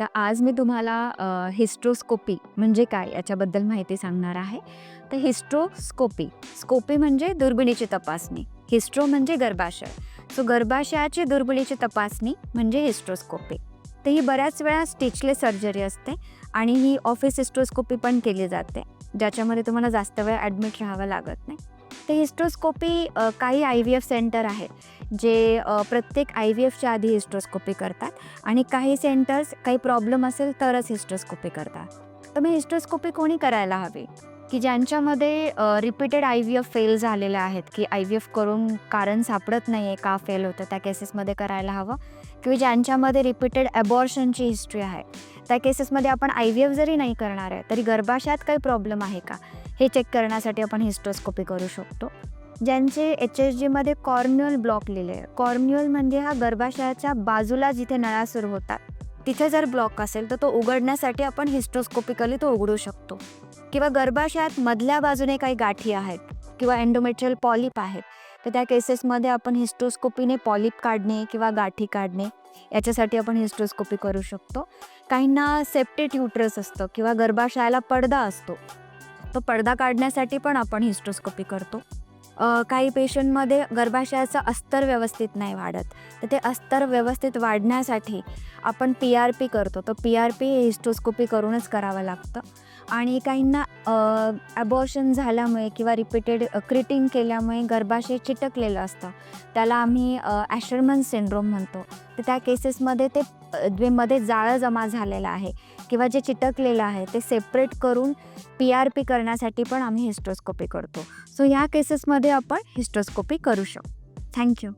तर आज मी तुम्हाला हिस्ट्रोस्कोपी म्हणजे काय याच्याबद्दल माहिती सांगणार आहे. तर हिस्ट्रोस्कोपी स्कोपी म्हणजे दुर्बिणीची तपासणी. हिस्ट्रो म्हणजे गर्भाशय. सो गर्भाशयाची दुर्बिणीची तपासणी म्हणजे हिस्ट्रोस्कोपी. तर ही बऱ्याच वेळा स्टिचलेस सर्जरी असते आणि ही ऑफिस हिस्ट्रोस्कोपी पण केली जाते ज्याच्यामध्ये तुम्हाला जास्त वेळ ॲडमिट राहावं लागत नाही. तर हिस्ट्रोस्कोपी काही आय व्ही एफ सेंटर आहेत जे प्रत्येक आय व्ही एफच्या आधी हिस्ट्रोस्कोपी करतात आणि काही सेंटर्स काही प्रॉब्लेम असेल तरच हिस्ट्रोस्कोपी करतात. तर मग हिस्ट्रोस्कोपी कोणी करायला हवी? की ज्यांच्यामध्ये repeated I V F fail झालेले आहेत की आय व्ही एफ करून कारण सापडत नाही आहे का फेल होतं त्या केसेसमध्ये करायला हवं? किंवा ज्यांच्यामध्ये रिपीटेड ॲबॉर्शनची हिस्ट्री आहे त्या केसेसमध्ये आपण आय व्ही एफ जरी नाही करणार आहे तरी गर्भाशयात काही प्रॉब्लेम आहे का? हे चेक करण्यासाठी आपण हिस्ट्रोस्कोपी करू शकतो. ज्यांचे एच एस जीमध्ये कॉर्न्युअल ब्लॉक लिहिले आहे. कॉर्न्युअल म्हणजे हा गर्भाशयाच्या बाजूला जिथे नळा सुरू होतात. तिथे जर ब्लॉक असेल तर तो उघडण्यासाठी आपण हिस्ट्रोस्कोपिकली तो उघडू शकतो. किंवा गर्भाशयात मधल्या बाजूने काही गाठी आहेत किंवा एन्डोमेट्रियल पॉलिप आहेत तर त्या केसेसमध्ये आपण हिस्ट्रोस्कोपीने पॉलिप काढणे किंवा गाठी काढणे याच्यासाठी आपण हिस्ट्रोस्कोपी करू शकतो. काहींना सेप्टेट युट्रस असतं किंवा गर्भाशयाला पडदा असतो. तो पडदा काढण्यासाठी पण आपण हिस्ट्रोस्कोपी करतो. काही पेशंटमध्ये गर्भाशयाचं अस्तर व्यवस्थित नाही वाढत. तर ते अस्तर व्यवस्थित वाढण्यासाठी आपण पी आर पी करतो. तर पी आर पी हे हिस्ट्रोस्कोपी करूनच करावं लागतं. आणि काहींना ॲबॉर्शन झाल्यामुळे किंवा रिपीटेड क्रिटिंग केल्यामुळे गर्भाशय चिटकलेलं असतं. त्याला आम्ही ॲशरमन सिंड्रोम म्हणतो. तर त्या केसेसमध्ये ते द्वेमध्ये जे मध्ये जाळं जमा झालेलं आहे किंवा जे चिटकलेलं आहे ते सेपरेट करून पी आर पी करण्यासाठी पण आम्ही हिस्ट्रोस्कोपी करतो. सो ह्या केसेसमध्ये आपण हिस्ट्रोस्कोपी करू शकतो. थँक्यू